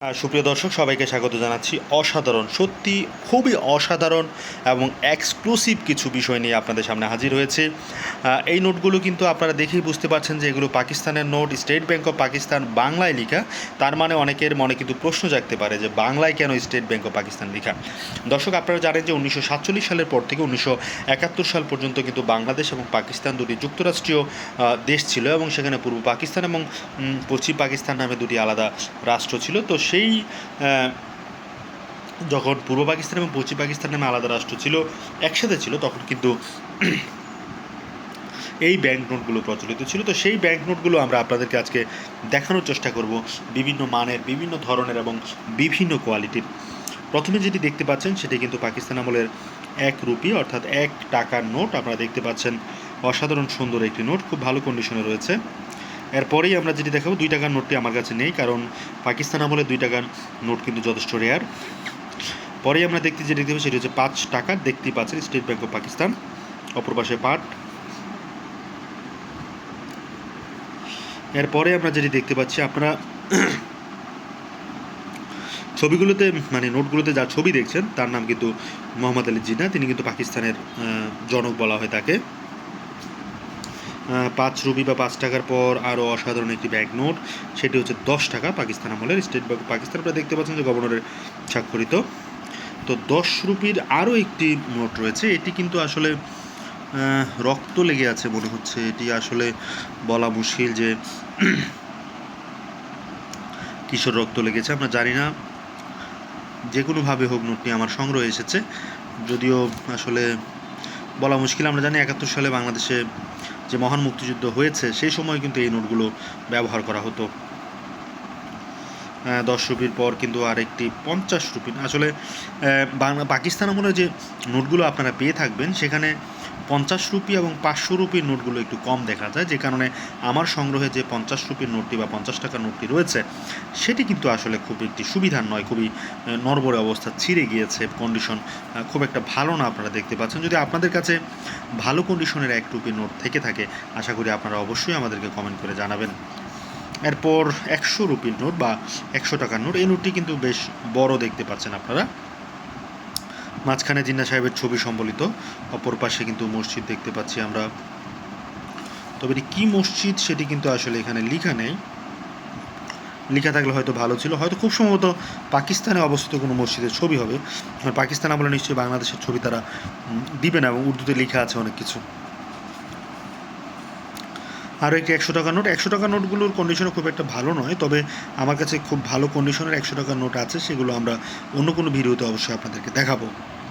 সুপ্রিয় দর্শক, সবাইকে স্বাগত জানাচ্ছি। অসাধারণ, সত্যি খুবই অসাধারণ এবং এক্সক্লুসিভ কিছু বিষয় নিয়ে আপনাদের সামনে হাজির হয়েছে। এই নোটগুলো কিন্তু আপনারা দেখেই বুঝতে পারছেন যে এগুলো পাকিস্তানের note, state bank of Pakistan বাংলায় লেখা। তার মানে অনেকের মনে কিন্তু প্রশ্ন জাগতে পারে যে বাংলায় কেন স্টেট ব্যাঙ্ক অফ পাকিস্তান লেখা? দর্শক, আপনারা জানেন যে উনিশশো সাতচল্লিশ সালের পর থেকে উনিশশো একাত্তর সাল পর্যন্ত কিন্তু বাংলাদেশ এবং পাকিস্তান দুটি যুক্তরাষ্ট্রীয় দেশ ছিল এবং সেখানে পূর্ব পাকিস্তান এবং পশ্চিম পাকিস্তান নামে দুটি আলাদা রাষ্ট্র ছিল। তো সেই যখন পূর্ব পাকিস্তান এবং পশ্চিম পাকিস্তান নামে আলাদা রাষ্ট্র ছিল, একসাথে ছিল, তখন কিন্তু এই ব্যাংক নোটগুলো প্রচলিত ছিল। তো সেই ব্যাংক নোটগুলো আমরা আপনাদেরকে আজকে দেখানোর চেষ্টা করব বিভিন্ন মানের, বিভিন্ন ধরনের এবং বিভিন্ন কোয়ালিটির প্রথমে যেটি দেখতে পাচ্ছেন, সেটি কিন্তু পাকিস্তান আমলের এক রুপি, অর্থাৎ এক টাকার নোট আপনারা দেখতে পাচ্ছেন, অসাধারণ সুন্দর একটি নোট খুব ভালো কন্ডিশনে রয়েছে। এরপরেই আমরা যেটি দেখাবো, দুই টাকার নোটটি আমার কাছে নেই, কারণ পাকিস্তান আমলে দুই টাকার নোট কিন্তু যথেষ্ট রেয়ার পরেই আমরা দেখতে যেটি দেখতে সেটি হচ্ছে পাঁচ টাকা। দেখতেই পাচ্ছেন স্টেট ব্যাঙ্ক অফ পাকিস্তান অপর পাশে পাট। এরপরে আমরা যেটি দেখতে পাচ্ছি, আপনারা ছবিগুলোতে মানে নোটগুলোতে যা ছবি দেখছেন, তার নাম কিন্তু মোহাম্মদ আলী জিনা তিনি কিন্তু পাকিস্তানের জনক বলা হয় তাকে। পাঁচ রুপি বা পাঁচ টাকার পর আরও অসাধারণ একটি ব্যাংক নোট সেটি হচ্ছে দশ টাকা পাকিস্তান আমলের স্টেট ব্যাংক পাকিস্তান আপনারা দেখতে পাচ্ছেন যে গভর্নরের স্বাক্ষরিত। তো দশ রুপির আরও একটি নোট রয়েছে। এটি কিন্তু আসলে রক্ত লেগে আছে মনে হচ্ছে। এটি আসলে বলা মুশকিল যে কিশোর রক্ত লেগেছে। আমরা জানি না, যে কোনোভাবে হোক নোটটি আমার সংগ্রহে এসেছে। যদিও আসলে বলা মুশকিল, আমরা জানি একাত্তর সালে বাংলাদেশে যে মহান মুক্তিযুদ্ধ হয়েছে, সেই সময় কিন্তু এই নোটগুলো ব্যবহার করা হতো। দশ রুপির পর কিন্তু আরেকটি পঞ্চাশ রুপি। আসলে পাকিস্তান আমলে যে নোটগুলো আপনারা পেয়ে থাকবেন, সেখানে পঞ্চাশ রুপি এবং পাঁচশো রুপির নোটগুলো একটু কম দেখা যায়, যে কারণে আমার সংগ্রহে যে পঞ্চাশ রুপির নোটটি বা পঞ্চাশ টাকার নোটটি রয়েছে, সেটি কিন্তু আসলে খুব একটি সুবিধার নয়, খুবই নড়বড়ে অবস্থা ছিঁড়ে গিয়েছে কন্ডিশন খুব একটা ভালো না আপনারা দেখতে পাচ্ছেন। যদি আপনাদের কাছে ভালো কন্ডিশনের এক রুপির নোট থেকে থাকে, আশা করি আপনারা অবশ্যই আমাদেরকে কমেন্ট করে জানাবেন। এরপর একশো রুপির নোট বা একশো টাকার নোট, এই নোটটি কিন্তু বেশ বড় দেখতে পাচ্ছেন আপনারা। মাঝখানে জিন্না সাহেবের ছবি সম্বলিত, অপর পাশে কিন্তু মসজিদ দেখতে পাচ্ছি আমরা। তবে এটি কী মসজিদ সেটি কিন্তু আসলে এখানে লেখা নেই। লিখা থাকলে হয়তো ভালো ছিল, হয়তো খুব সম্ভবত পাকিস্তানে অবস্থিত কোনো মসজিদের ছবি হবে। পাকিস্তান আমলে নিশ্চয়ই বাংলাদেশের ছবি তারা দিবে না এবং উর্দুতে লেখা আছে অনেক কিছু। আরও একটি একশো টাকার নোট। একশো টাকার নোটগুলোর কন্ডিশনও খুব একটা ভালো নয়, তবে আমার কাছে খুব ভালো কন্ডিশনের একশো টাকার নোট আছে, সেগুলো আমরা অন্য কোনো ভিডিওতে অবশ্যই আপনাদেরকে দেখাবো।